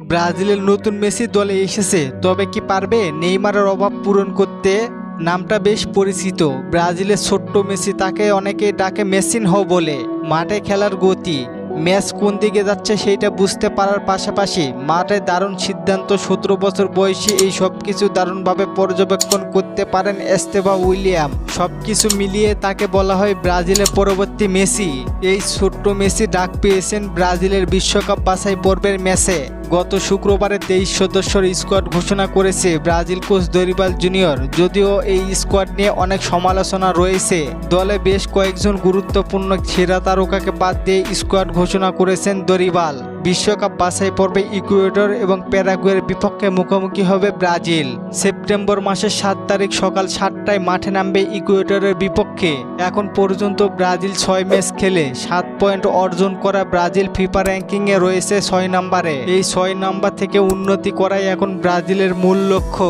ব্রাজিলের নতুন মেসি দলে এসেছে। তবে কি পারবে? নেইমারের অভাব পূরণ করতে নামটা বেশ পরিচিত। ব্রাজিলের ছোট্ট মেসি তাকে অনেকে ডাকে মেসিন হো বলে। মাঠে খেলার গতি, ম্যাচ কোন দিকে যাচ্ছে সেইটা বুঝতে পারার পাশাপাশি মাঠে দারুণ সিদ্ধান্ত, সতেরো বছর বয়সী এই সব কিছু দারুণভাবে পর্যবেক্ষণ করতে পারেন এস্তেবা উইলিয়াম। সব কিছু মিলিয়ে তাকে বলা হয় ব্রাজিলের পরবর্তী মেসি। এই ছোট্ট মেসি ডাক পেয়েছেন ব্রাজিলের বিশ্বকাপ বাছাই পর্বের ম্যাচে। গত শুক্রবারে তেইশ সদস্যর স্কোয়াড ঘোষণা করেছে ব্রাজিল কোচ দরিবাল জুনিয়র। যদিও এই স্কোয়াড নিয়ে অনেক সমালোচনা রয়েছে। দলে বেশ কয়েকজন গুরুত্বপূর্ণ সেরা তারকাকে বাদ দিয়ে স্কোয়াড ঘোষণা করেছেন দরিবাল। বিশ্বকাপ বাছাই পর্বে ইকুয়েডর এবং প্যারাগুয়ের বিপক্ষে মুখোমুখি হবে ব্রাজিল। সেপ্টেম্বর মাসের সাত তারিখ সকাল সাতটায় মাঠে নামবে ইকুয়েডরের বিপক্ষে। এখন পর্যন্ত ব্রাজিল ছয় ম্যাচ খেলে সাত পয়েন্ট অর্জন করা ব্রাজিল ফিফা র্যাঙ্কিংয়ে রয়েছে ছয় নম্বরে। এই ছয় নম্বর থেকে উন্নতি করাই এখন ব্রাজিলের মূল লক্ষ্য।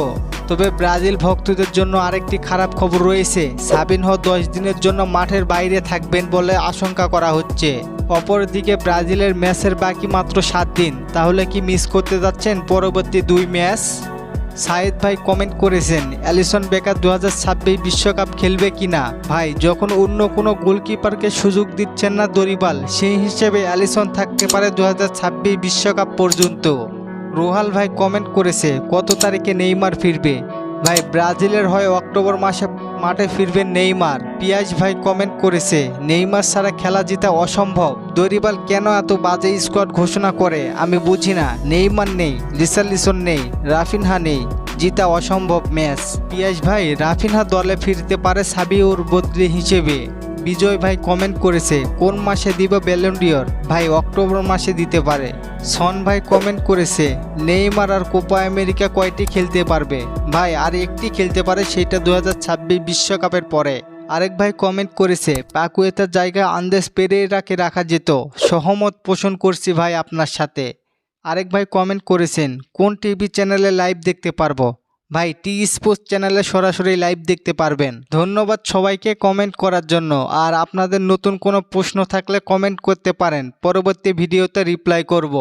তবে ব্রাজিল ভক্তদের জন্য আরেকটি খারাপ খবর রয়েছে। সাবিনহ দশ দিনের জন্য মাঠের বাইরে থাকবেন বলে আশঙ্কা করা হচ্ছে। অপরদিকে ব্রাজিলের ম্যাচের বাকি মাত্র সাত দিন। তাহলে কি মিস করতে যাচ্ছেন পরবর্তী দুই ম্যাচ? সাইদ ভাই কমেন্ট করেছেন, অ্যালিসন বেকার দু বিশ্বকাপ খেলবে কিনা? ভাই, যখন অন্য কোনো গোলকিপারকে সুযোগ দিচ্ছেন না দরিবাল, সেই হিসেবে অ্যালিসন থাকতে পারে দু বিশ্বকাপ পর্যন্ত। রোহাল ভাই কমেন্ট করেছে, কত তারিখে নেইমার ফিরবে? ভাই, ব্রাজিলের হয় অক্টোবর মাসে মাঠে ফিরবেন নেইমার। পিয়াজ ভাই কমেন্ট করেছে, নেইমার ছাড়া খেলা জিতা অসম্ভব। দরিবাল কেন এত বাজে স্কোয়াড ঘোষণা করে? আমি বুঝি না। নেইমার নেই লিসালিসন নেই, রাফিনহা নেই। জিতা অসম্ভব ম্যাচ পিয়াজ ভাই, রাফিনহা দলে ফিরতে পারে সাবিউর বদলি হিসেবে। বিজয় ভাই কমেন্ট করেছে, কোন মাসে দিব ব্যালন্ডিয়র ভাই, অক্টোবর মাসে দিতে পারে। সন ভাই কমেন্ট করেছে, নেইমার আর কোপা আমেরিকা কয়টি খেলতে পারবে? ভাই, আর একটি খেলতে পারে সেটা দু হাজার বিশ্বকাপের পরে। আরেক ভাই কমেন্ট করেছে, পাকুয়েতার জায়গা আন্দেস পেরেরাকে রাখা যেত। সহমত পোষণ করছি ভাই আপনার সাথে। আরেক ভাই কমেন্ট করেছেন, কোন টিভি চ্যানেলে লাইভ দেখতে পারব? ভাই টি স্পোর্টস চ্যানেলে সরাসরি লাইভ দেখতে পারবেন। ধন্যবাদ সবাইকে কমেন্ট করার জন্য। আর আপনাদের নতুন কোনো প্রশ্ন থাকলে কমেন্ট করতে পারেন। পরবর্তী ভিডিওতে রিপ্লাই করব।